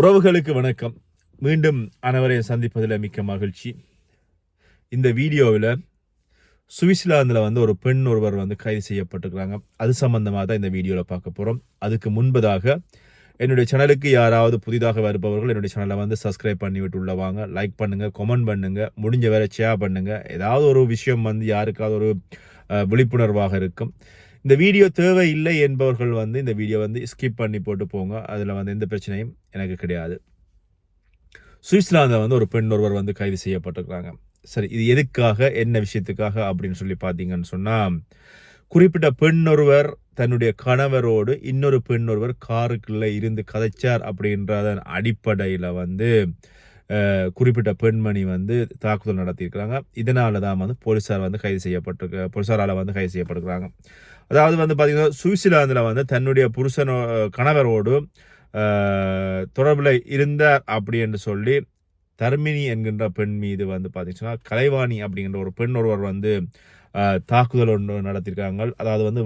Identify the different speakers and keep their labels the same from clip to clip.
Speaker 1: உறவுகளுக்கு வணக்கம். மீண்டும் அனைவரையும் சந்திப்பதில் மிக்க மகிழ்ச்சி. இந்த வீடியோவில் சுவிட்சர்லாந்தில் வந்து ஒரு பெண் ஒருவர் வந்து கைது செய்யப்பட்டிருக்கிறாங்க. அது சம்பந்தமாக தான் இந்த வீடியோவில் பார்க்க போகிறோம் அதுக்கு முன்பதாக என்னுடைய சேனலுக்கு யாராவது புதிதாக வருபவர்கள் என்னுடைய சேனலை வந்து சப்ஸ்கிரைப் பண்ணி விட்டு வாங்க. லைக் பண்ணுங்கள் கமெண்ட் பண்ணுங்கள் முடிஞ்ச வேற ஷேர் பண்ணுங்கள் ஏதாவது ஒரு விஷயம் வந்து யாருக்காவது ஒரு விழிப்புணர்வாக இருக்கும். இந்த வீடியோ தேவையில்லை என்பவர்கள் வந்து இந்த வீடியோ வந்து ஸ்கிப் பண்ணி போட்டு போங்க. அதில் வந்து எந்த பிரச்சனையும் எனக்கு கிடையாது. சுவிட்சர்லாந்தில் வந்து ஒரு பெண் ஒருவர் வந்து கைது செய்யப்பட்டிருக்கிறாங்க. சரி இது எதுக்காக என்ன விஷயத்துக்காக அப்படின்னு சொல்லி பார்த்தீங்கன்னு சொன்னால் குறிப்பிட்ட பெண் ஒருவர் தன்னுடைய கணவரோடு இன்னொரு பெண் ஒருவர் காருக்குள்ளே இருந்து கதைச்சார் அப்படின்றதன் அடிப்படையில் வந்து குறிப்பிட்ட பெண்மணி வந்து தாக்குதல் நடத்தியிருக்கிறாங்க. இதனால தான் வந்து போலீஸார் வந்து கைது செய்யப்பட்டிருக்க போலீஸாரால் வந்து கைது செய்யப்பட்டிருக்கிறாங்க. அதாவது வந்து பார்த்தீங்கன்னா சுவிட்சர்லாந்தில் வந்து தன்னுடைய புருஷனோ கணவரோடு தொடர்பில் இருந்தார் அப்படி என்று சொல்லி தர்மினி என்கின்ற பெண் மீது வந்து பார்த்தீங்கன்னா கலைவாணி அப்படிங்கிற ஒரு பெண் ஒருவர் வந்து தாக்குதல் ஒன்று நடத்தியிருக்காங்க. அதாவது வந்து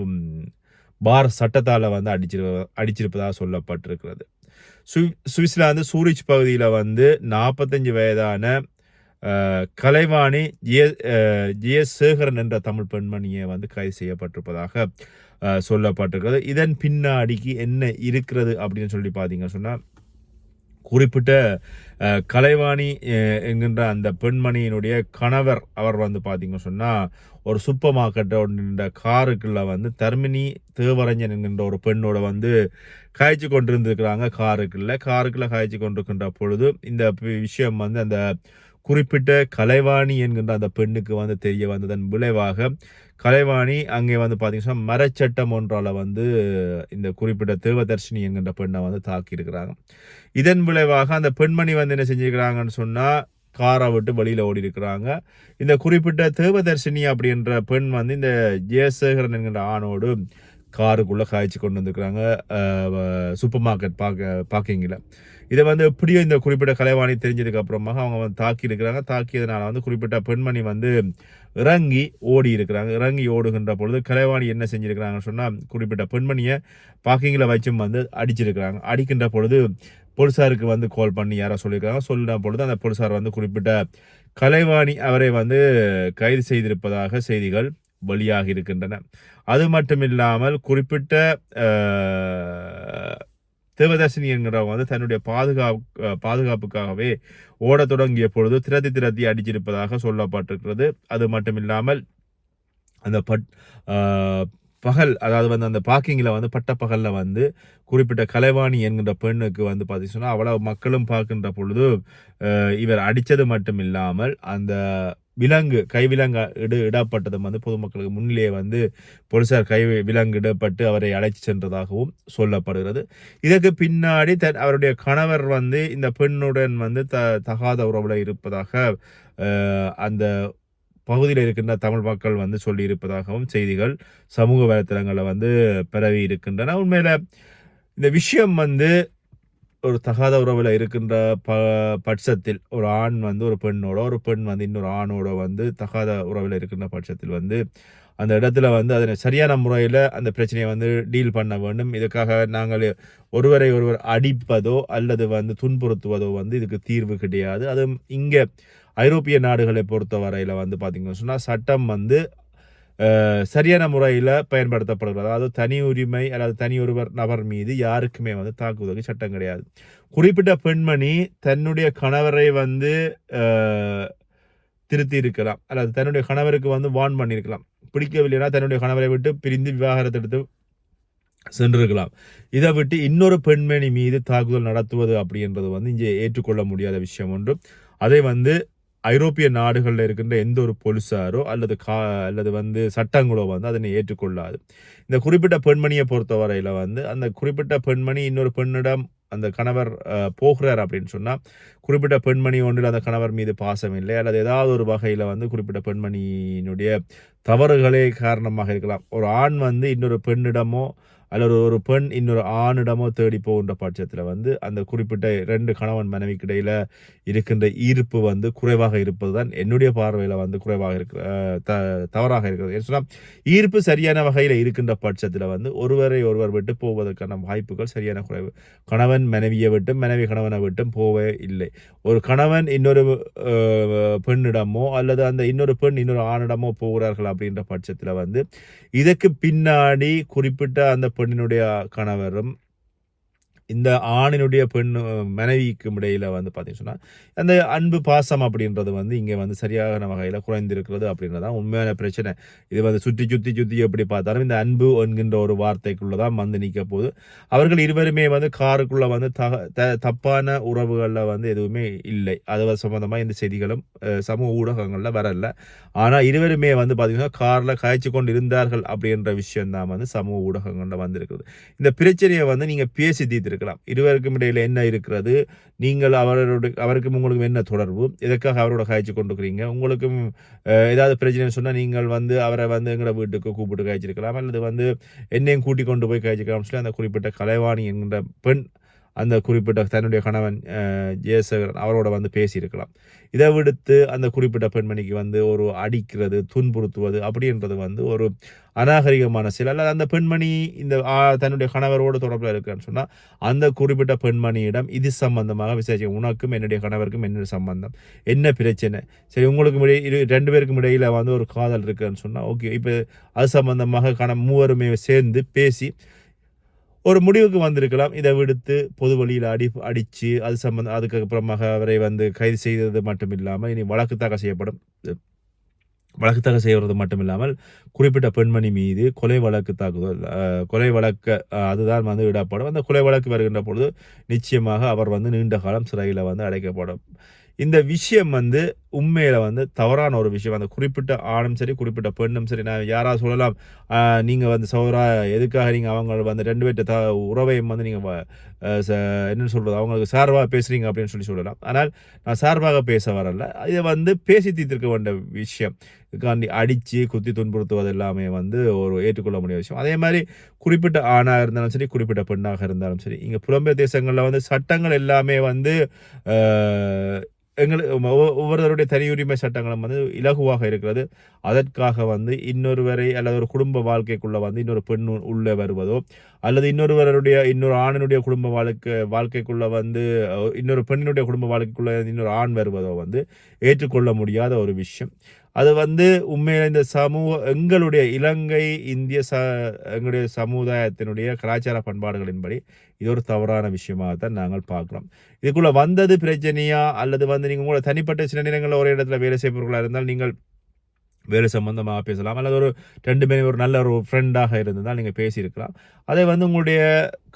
Speaker 1: பார் சட்டத்தால் வந்து அடிச்சிரு அடிச்சிருப்பதாக சொல்லப்பட்டிருக்கிறது. சுவி சுவிட்சர்லாந்து சூரிச் பகுதியில் வந்து நாற்பத்தஞ்சு வயதான கலைவாணி ஜிஎ அஹ், சேகரன் என்ற தமிழ் பெண்மணியை வந்து கைது செய்யப்பட்டிருப்பதாக சொல்லப்பட்டிருக்கிறது. இதன் பின்னாடிக்கு என்ன இருக்கிறது அப்படின்னு சொல்லி பார்த்தீங்க சொன்னால் குறிப்பிட்ட கலைவாணி என்கின்ற அந்த பெண்மணியினுடைய கணவர் அவர் வந்து பார்த்தீங்க சொன்னால் ஒரு சூப்பர் மார்க்கெட் ஒன்றின்ற காருக்குள்ளே வந்து தர்மினி தேவரஞ்சன் என்கின்ற ஒரு பெண்ணோட வந்து காய்ச்சி கொண்டிருந்துருக்கிறாங்க காருக்குள்ளே. காருக்குள்ளே காய்ச்சி கொண்டிருக்கின்ற பொழுது இந்த விஷயம் வந்து அந்த குறிப்பிட்ட கலைவாணி என்கின்ற அந்த பெண்ணுக்கு வந்து தெரிய வந்ததன் விளைவாக கலைவாணி அங்கே வந்து பார்த்தீங்கன்னா மரச்சட்டம் ஒன்றால் வந்து இந்த குறிப்பிட்ட தேவதர்ஷினி என்கின்ற பெண்ணை வந்து தாக்கியிருக்கிறாங்க. இதன் விளைவாக அந்த பெண்மணி வந்து என்ன செஞ்சிருக்கிறாங்கன்னு சொன்னால் காரை விட்டு வெளியில் ஓடி இருக்கிறாங்க இந்த குறிப்பிட்ட தேவதர்ஷினி அப்படின்ற பெண் வந்து இந்த ஜெயசேகரன் என்கின்ற ஆணோடு காருக்குள்ளே காய்ச்சி கொண்டு வந்துருக்குறாங்க சூப்பர் மார்க்கெட் பார்க்க பார்க்கிங்கில். இதை வந்து எப்படியோ இந்த குறிப்பிட்ட கலைவாணி தெரிஞ்சதுக்கு அப்புறமாக அவங்க வந்து தாக்கி இருக்கிறாங்க. தாக்கியதுனால வந்து குறிப்பிட்ட பெண்மணி வந்து இறங்கி ஓடி இருக்கிறாங்க. இறங்கி ஓடுகின்ற பொழுது கலைவாணி என்ன செஞ்சுருக்கிறாங்கன்னு சொன்னால் குறிப்பிட்ட பெண்மணியை பார்க்கிங்கில் வச்சும் வந்து அடிச்சிருக்கிறாங்க. அடிக்கின்ற பொழுது போலீஸாருக்கு வந்து கால் பண்ணி யாரோ சொல்லியிருக்காங்க சொல்லின பொழுது அந்த போலீஸார் வந்து குறிப்பிட்ட கலைவாணி அவரை வந்து கைது செய்திருப்பதாக செய்திகள் வெளியாகி இருக்கின்றன. அது மட்டும் இல்லாமல் குறிப்பிட்ட அஹ், என்கிறவங்க வந்து தன்னுடைய பாதுகாப்பு பாதுகாப்புக்காகவே ஓடத் தொடங்கிய பொழுது திரதி திரதி அடிச்சிருப்பதாக சொல்லப்பட்டிருக்கிறது. அது மட்டும் இல்லாமல் அந்த பட் பகல் அதாவது வந்து அந்த பார்க்கிங்கில் வந்து பட்ட பகலில் வந்து குறிப்பிட்ட கலைவாணி என்கின்ற பெண்ணுக்கு வந்து பார்த்தீங்கன்னா அவ்வளவு மக்களும் பார்க்கின்ற பொழுது இவர் அடித்தது மட்டும் இல்லாமல் அந்த விலங்கு கை விலங்கு இடு இடப்பட்டதும் வந்து பொதுமக்களுக்கு முன்னிலேயே வந்து போலீசார் கை விலங்கு இடப்பட்டு அவரை அழைத்து சென்றதாகவும் சொல்லப்படுகிறது. இதற்கு பின்னாடி தன் அவருடைய கணவர் வந்து இந்த பெண்ணுடன் வந்து த தகாத உறவுல இருப்பதாக அந்த பகுதியில் இருக்கின்ற தமிழ் மக்கள் வந்து சொல்லியிருப்பதாகவும் செய்திகள் சமூக வலைத்தளங்களில் வந்து பரவி இருக்கின்றன. உண்மையில் இந்த விஷயம் வந்து ஒரு தகாத உறவில் இருக்கின்ற ப பட்சத்தில் ஒரு ஆண் வந்து ஒரு பெண்ணோட ஒரு பெண் வந்து இன்னொரு ஆணோட வந்து தகாத உறவில் இருக்கின்ற பட்சத்தில் வந்து அந்த இடத்துல வந்து அதனை சரியான முறையில் அந்த பிரச்சனையை வந்து டீல் பண்ண வேண்டும். இதுக்காக நாங்கள் ஒருவரை ஒருவர் அடிப்பதோ அல்லது வந்து துன்புறுத்துவதோ வந்து இதுக்கு தீர்வு கிடையாது. அதுவும் இங்கே ஐரோப்பிய நாடுகளை பொறுத்த வரையில் வந்து பார்த்திங்கன்னு சொன்னால் சட்டம் வந்து சரியான முறையில் பயன்படுத்தப்படுகிறது. அதாவது தனி உரிமை அல்லது தனி ஒருவர் நபர் மீது யாருக்குமே வந்து தாக்குவதற்கு சட்டம் கிடையாது. குறிப்பிட்ட பெண்மணி தன்னுடைய கணவரை வந்து திருத்தி இருக்கலாம் அல்லது தன்னுடைய கணவருக்கு வந்து வான் பண்ணியிருக்கலாம். பிடிக்கவில்லைனா தன்னுடைய கணவரை விட்டு பிரிந்து விவாகரத்து எடுத்து சென்றிருக்கலாம். இதை விட்டு இன்னொரு பெண்மணி மீது தாக்குதல் நடத்துவது அப்படின்றது வந்து இங்கே ஏற்றுக்கொள்ள முடியாத விஷயம் ஒன்று. அதை வந்து ஐரோப்பிய நாடுகளில் இருக்கின்ற எந்த ஒரு போலீஸாரோ அல்லது கா அல்லது வந்து சட்டங்களோ வந்து அதனை ஏற்றுக்கொள்ளாது. இந்த குறிப்பிட்ட பெண்மணியை பொறுத்தவரையில் வந்து அந்த குறிப்பிட்ட பெண்மணி இன்னொரு பெண்ணிடம் அந்த கணவர் போகிறார் அப்படின்னு சொன்னால் குறிப்பிட்ட பெண்மணி ஒன்றில் அந்த கணவர் மீது பாசம் இல்லை அல்லது ஏதாவது ஒரு வகையில் வந்து குறிப்பிட்ட பெண்மணியினுடைய தவறுகளே காரணமாக இருக்கலாம். ஒரு ஆண் வந்து இன்னொரு பெண்ணிடமோ அல்லது ஒரு பெண் இன்னொரு ஆணிடமோ தேடி போகின்ற பட்சத்தில் வந்து அந்த குறிப்பிட்ட ரெண்டு கணவன் மனைவிக்கு இருக்கின்ற ஈர்ப்பு வந்து குறைவாக இருப்பது தான் என்னுடைய பார்வையில் வந்து குறைவாக இருக்கிற த தவறாக இருக்கிறது. சொன்னால் ஈர்ப்பு சரியான வகையில் இருக்கின்ற பட்சத்தில் வந்து ஒருவரை ஒருவர் விட்டு போவதற்கான வாய்ப்புகள் சரியான குறைவு. கணவன் மனைவியை விட்டும் மனைவி கணவனை விட்டும் போவே இல்லை. ஒரு கணவன் இன்னொரு பெண்ணிடமோ அல்லது அந்த இன்னொரு பெண் இன்னொரு ஆணிடமோ போகிறார்கள் அப்படின்ற பட்சத்தில் வந்து இதற்கு பின்னாடி குறிப்பிட்ட அந்த பெண்ணினுடைய கணவரும் இந்த ஆணினுடைய பெண் மனைவிக்கும் இடையில் வந்து பார்த்தீங்கன்னு சொன்னால் அந்த அன்பு பாசம் அப்படின்றது வந்து இங்கே வந்து சரியான வகையில் குறைந்திருக்கிறது அப்படின்றது தான் உண்மையான பிரச்சனை. இது வந்து சுற்றி சுற்றி சுற்றி எப்படி பார்த்தாலும் இந்த அன்பு என்கின்ற ஒரு வார்த்தைக்குள்ளே தான் வந்து நிற்க போகுது. அவர்கள் இருவருமே வந்து காருக்குள்ளே வந்து தக த தப்பான உறவுகளில் வந்து எதுவுமே இல்லை. அது சம்மந்தமாக இந்த செய்திகளும் சமூக ஊடகங்களில் வரல. ஆனால் இருவருமே வந்து பார்த்தீங்கன்னா காரில் காய்ச்சி கொண்டு இருந்தார்கள் அப்படின்ற விஷயம் தான் வந்து சமூக ஊடகங்களில் வந்திருக்குது. இந்த பிரச்சனையை வந்து நீங்கள் பேசி இருக்கலாம். இருவருக்கும் இடையில் என்ன இருக்கிறது? நீங்கள் அவரோட அவருக்கும் உங்களுக்கும் என்ன தொடர்பு? எதற்காக அவரோட காய்ச்சி கொண்டுக்கிறீங்க உங்களுக்கும் ஏதாவது பிரச்சனை சொன்னால் நீங்கள் வந்து அவரை வந்து எங்களோட வீட்டுக்கு கூப்பிட்டு காய்ச்சிருக்கலாம். அல்லது வந்து என்னையும் கூட்டி கொண்டு போய் காய்ச்சிக்கலாம் சொல்லி அந்த குறிப்பிட்ட கலைவாணி என்கிற பெண் அந்த குறிப்பிட்ட தன்னுடைய கணவன் ஜெயசேகரன் அவரோட வந்து பேசியிருக்கலாம். இதை விடுத்து அந்த குறிப்பிட்ட பெண்மணிக்கு வந்து ஒரு அடிக்கிறது துன்புறுத்துவது அப்படின்றது வந்து ஒரு அநாகரிகமான சில அல்லது அந்த பெண்மணி இந்த தன்னுடைய கணவரோடு தொடர்பில் இருக்குன்னு சொன்னால் அந்த குறிப்பிட்ட பெண்மணியிடம் இது சம்பந்தமாக விசாரிச்சு உனக்கும் என்னுடைய கணவருக்கும் என்ன சம்பந்தம்? என்ன பிரச்சனை? சரி உங்களுக்கு இடையே இரு ரெண்டு பேருக்கும் இடையில வந்து ஒரு காதல் இருக்குன்னு சொன்னால் ஓகே இப்போ அது சம்பந்தமாக கண மூவருமே சேர்ந்து பேசி ஒரு முடிவுக்கு வந்திருக்கலாம். இதை விடுத்து பொது வழியில் அடி அடித்து அது சம்பந்த அதுக்கப்புறமாக அவரை வந்து கைது செய்தது மட்டும் இல்லாமல் இனி வழக்கு தாக்கல் செய்யப்படும். வழக்கு தாக்கல் செய்வது மட்டும் இல்லாமல் குறிப்பிட்ட பெண்மணி மீது கொலை வழக்கு தாக்குதல் கொலை வழக்கு அதுதான் வந்து விடப்படும். அந்த கொலை வழக்கு வருகின்ற பொழுது நிச்சயமாக அவர் வந்து நீண்ட காலம் சிறையில் வந்து அடைக்கப்படும். இந்த விஷயம் வந்து உண்மையில் வந்து தவறான ஒரு விஷயம். அந்த குறிப்பிட்ட ஆணும் சரி குறிப்பிட்ட பெண்ணும் சரி. நான் யாராவது சொல்லலாம் நீங்கள் வந்து சௌரா எதுக்காக நீங்கள் அவங்க வந்து ரெண்டு பேர்ட்ட த உறவையும் வந்து நீங்கள் என்னென்னு சொல்கிறது அவங்களுக்கு சார்பாக பேசுகிறீங்க அப்படின்னு சொல்லி சொல்லலாம். ஆனால் நான் சார்பாக பேச வரல. இதை வந்து பேசி தீர்த்திருக்க வேண்டிய விஷயம். இதுக்காண்டி அடித்து குத்தி துன்புறுத்துவது எல்லாமே வந்து ஒரு ஏற்றுக்கொள்ள முடியாத விஷயம். அதே மாதிரி குறிப்பிட்ட ஆணாக இருந்தாலும் சரி குறிப்பிட்ட பெண்ணாக இருந்தாலும் சரி இங்கே புலம்பெயர் தேசங்களில் வந்து சட்டங்கள் எல்லாமே வந்து ஆஹ், எங்களுக்கு ஒவ்வொ- ஒவ்வொருவருடைய தனி உரிமை சட்டங்களும் வந்து இலகுவாக இருக்கிறது. அதற்காக வந்து இன்னொருவரை அல்லது ஒரு குடும்ப வாழ்க்கைக்குள்ளே வந்து இன்னொரு பெண் உள்ளே வருவதோ அல்லது இன்னொருவருடைய இன்னொரு ஆணினுடைய குடும்ப வாழ்க்கை வாழ்க்கைக்குள்ளே வந்து இன்னொரு பெண்ணினுடைய குடும்ப வாழ்க்கைக்குள்ளே இன்னொரு ஆண் வருவதோ வந்து ஏற்றுக்கொள்ள முடியாத ஒரு விஷயம். அது வந்து உண்மையில இந்த சமூக எங்களுடைய இலங்கை இந்திய ச எங்களுடைய சமுதாயத்தினுடைய கலாச்சார பண்பாடுகளின்படி இது ஒரு தவறான விஷயமாக தான் நாங்கள் பார்க்குறோம். இதுக்குள்ளே வந்தது பிரச்சனையா? அல்லது வந்து நீங்கள் உங்களோட தனிப்பட்ட சில நேரங்களில் ஒரு இடத்துல வேலை செய்பவர்களாக இருந்தால் நீங்கள் வேறு சம்மந்தமாக பேசலாம். அல்லது ஒரு ரெண்டு பேரும் ஒரு நல்ல ஒரு ஃப்ரெண்டாக இருந்ததால் நீங்கள் பேசியிருக்கலாம். அதை வந்து உங்களுடைய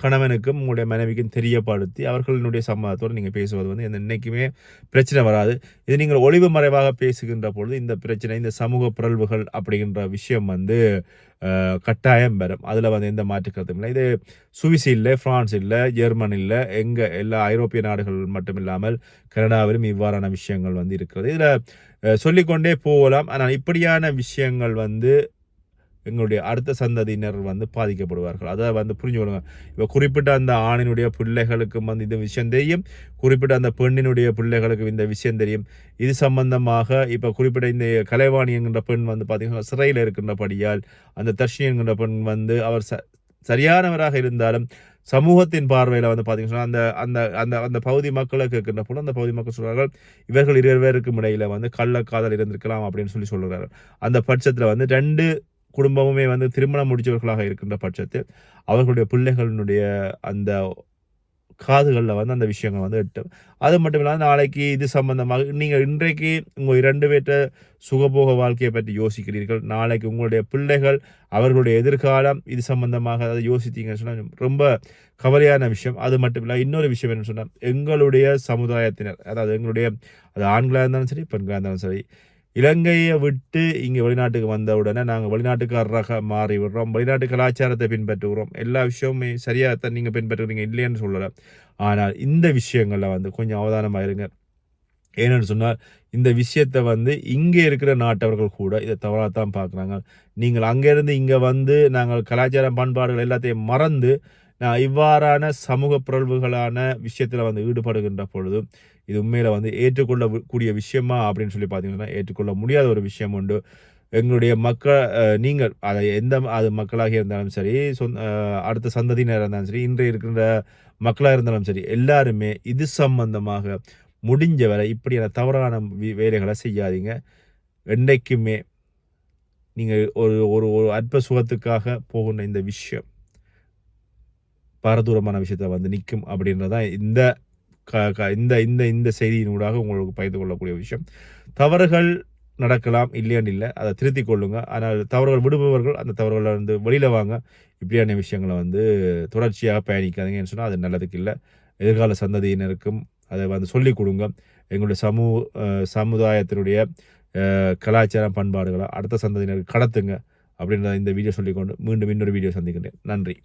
Speaker 1: கணவனுக்கும் உங்களுடைய மனைவிக்கும் தெரியப்படுத்தி அவர்களினுடைய சம்மதத்தோடு நீங்கள் பேசுவது வந்து எந்த என்றைக்குமே பிரச்சனை வராது. இது நீங்கள் ஒளிவு மறைவாக பேசுகின்ற பொழுது இந்த பிரச்சனை இந்த சமூக பிறழ்வுகள் அப்படிங்கிற விஷயம் வந்து கட்டாயம் பெறும் அதில் வந்து எந்த மாற்று கருத்தும் இல்லை. இது சுவிஸ் இல்லை ஃப்ரான்ஸ் இல்லை ஜெர்மன் இல்லை எங்கே எல்லா ஐரோப்பிய நாடுகள் மட்டும் இல்லாமல் கனடாவிலும் இவ்வாறான விஷயங்கள் வந்து இருக்கிறது. இதில் சொல்லிக்கொண்டே போகலாம். ஆனால் இப்படியான விஷயங்கள் வந்து எங்களுடைய அடுத்த சந்ததியினர் வந்து பாதிக்கப்படுவார்கள். அதை வந்து புரிஞ்சுக்கொள்ளுங்க இப்போ குறிப்பிட்ட அந்த ஆணினுடைய பிள்ளைகளுக்கும் வந்து இந்த விஷயம் தெரியும். குறிப்பிட்ட அந்த பெண்ணினுடைய பிள்ளைகளுக்கு இந்த விஷயம் தெரியும். இது சம்பந்தமாக இப்போ குறிப்பிட்ட இந்த கலைவாணி என்கின்ற பெண் வந்து பார்த்திங்கன்னா சிறையில் இருக்கின்றபடியால் அந்த தர்ஷினி என்கின்ற பெண் வந்து அவர் ச சரியானவராக இருந்தாலும் சமூகத்தின் பார்வையில் வந்து பார்த்தீங்கன்னா அந்த அந்த அந்த அந்த பகுதி மக்களை கேட்கின்ற போல அந்த பகுதி மக்கள் சொல்கிறார்கள் இவர்கள் இருவருக்கும் இடையில வந்து கள்ளக்காதல் இருந்திருக்கலாம் அப்படின்னு சொல்லி சொல்கிறார்கள் அந்த பட்சத்தில் வந்து ரெண்டு குடும்பமுமே வந்து திருமணம் முடிச்சவர்களாக இருக்கின்ற பட்சத்தில் அவர்களுடைய பிள்ளைகளினுடைய அந்த காதுகளில் வந்து அந்த விஷயங்கள் வந்து எட்டும் அது மட்டும் இல்லாமல் நாளைக்கு இது சம்பந்தமாக நீங்கள் இன்றைக்கு உங்கள் இரண்டு பேர்ட்ட சுகபோக வாழ்க்கையை பற்றி யோசிக்கிறீர்கள். நாளைக்கு உங்களுடைய பிள்ளைகள் அவர்களுடைய எதிர்காலம் இது சம்பந்தமாக அதை யோசித்தீங்கன்னு சொன்னால் ரொம்ப கவலையான விஷயம். அது மட்டும் இல்லை இன்னொரு விஷயம் என்னன்னு சொன்னால் எங்களுடைய சமுதாயத்தினர் அதாவது எங்களுடைய அது ஆண்களாக இருந்தாலும் சரி பெண்களாக இருந்தாலும் சரி இலங்கையை விட்டு இங்கே வெளிநாட்டுக்கு வந்த உடனே நாங்கள் வெளிநாட்டுக்காரராக மாறி விடுறோம் வெளிநாட்டு கலாச்சாரத்தை பின்பற்றுகிறோம். எல்லா விஷயமுமே சரியாக தான் நீங்கள் பின்பற்றுறீங்க இல்லைன்னு சொல்லலை. ஆனால் இந்த விஷயங்களில் வந்து கொஞ்சம் அவதானமாக இருங்க. ஏன்னு சொன்னால் இந்த விஷயத்தை வந்து இங்கே இருக்கிற நாட்டவர்கள் கூட இதை தவறாக தான் பார்க்குறாங்க. நீங்கள் அங்கேருந்து இங்கே வந்து நாங்கள் கலாச்சாரம் பண்பாடுகள் எல்லாத்தையும் மறந்து நான் இவ்வாறான சமூக பிறழ்வுகளான விஷயத்தில் வந்து ஈடுபடுகின்ற பொழுது இது உண்மையில் வந்து ஏற்றுக்கொள்ள கூடிய விஷயமா அப்படின்னு சொல்லி பார்த்தீங்கன்னா ஏற்றுக்கொள்ள முடியாத ஒரு விஷயம் உண்டு. எங்களுடைய மக்கள் நீங்கள் அதை எந்த அது மக்களாக இருந்தாலும் சரி சொந்த அடுத்த சந்ததியினர் இருந்தாலும் சரி இன்று இருக்கின்ற மக்களாக இருந்தாலும் சரி எல்லாருமே இது சம்பந்தமாக முடிஞ்ச வரை இப்படியான தவறான வேலைகளை செய்யாதீங்க. என்றைக்குமே நீங்கள் ஒரு ஒரு ஒரு அற்ப சுகத்துக்காக போகின்ற இந்த விஷயம். பாரதூரமான விஷயத்தை வந்து நிற்கும் அப்படின்றதான் இந்த க- க- இந்த இந்த இந்த செய்தியினூடாக உங்களுக்கு பகிர்ந்து கொள்ளக்கூடிய விஷயம். தவறுகள் நடக்கலாம் இல்லையான்னு இல்லை அதை திருத்திக் கொள்ளுங்க. ஆனால் தவறுகள் விடுபவர்கள் அந்த தவறுகளை வந்து வெளியில் வாங்க. இப்படியான விஷயங்களை வந்து தொடர்ச்சியாக பயணிக்காதீங்கன்னு சொன்னால் அது நல்லதுக்கு இல்லை. எதிர்கால சந்ததியினருக்கும் அதை வந்து சொல்லிக் கொடுங்க. எங்களுடைய சமூக சமுதாயத்தினுடைய கலாச்சாரம் பண்பாடுகளை அடுத்த சந்ததியினருக்கு கடத்துங்க அப்படின்றத இந்த வீடியோ சொல்லிக்கொண்டு மீண்டும் இன்னொரு வீடியோ சந்திக்கின்றேன். நன்றி.